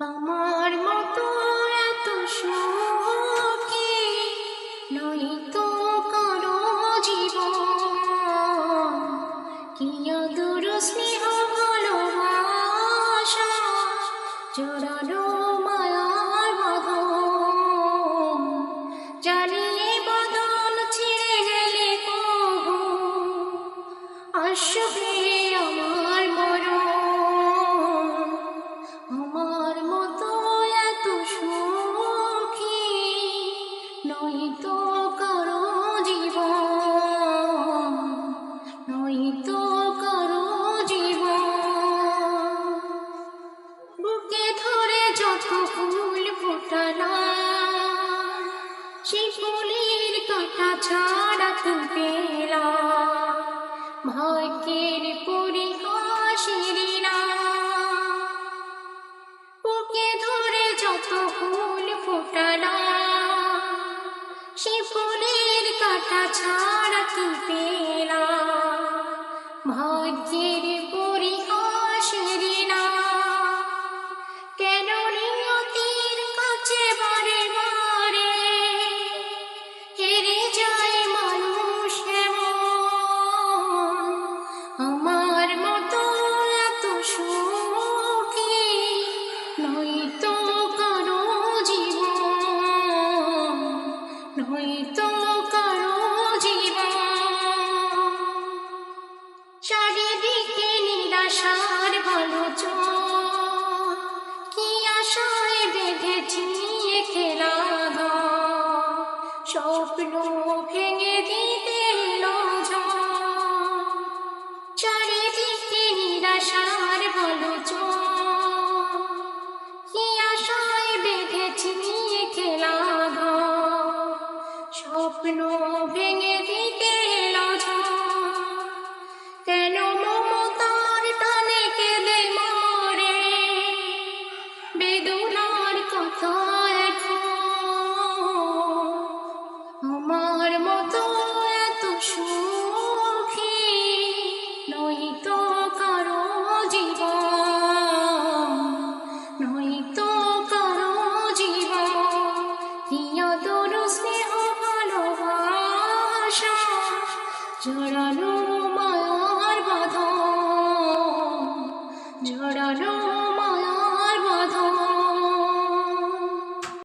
আমার মতো এত সুখী নই তো কারও জীবন। কি দূর স্নেহ ভালোবাসা জোরালো কাটা ছাড়া কি পেলাম ভাগ্যের পরিহাসের না। কেন নিয়তির কাছে বারে বারে হেরে যায় মানুষ আমার মতো এত সুখী নই তো কারও জীবন নই চারিদিকে নিরাশার ভালো কি আশায় বেঁধেছি খেলা? স্বপ্ন ভেঙে দিতে। চারিদিকে নিরাশার ভালো কি আশায় বেঁধেছি খেলা? স্বপ্ন ভেঙে দিতে এলো জীবন। নয়তো কারও জীবন। নিয়তর স্নেহ ভালোবাসা জড়ানো মায়ার বাধা জড়ানো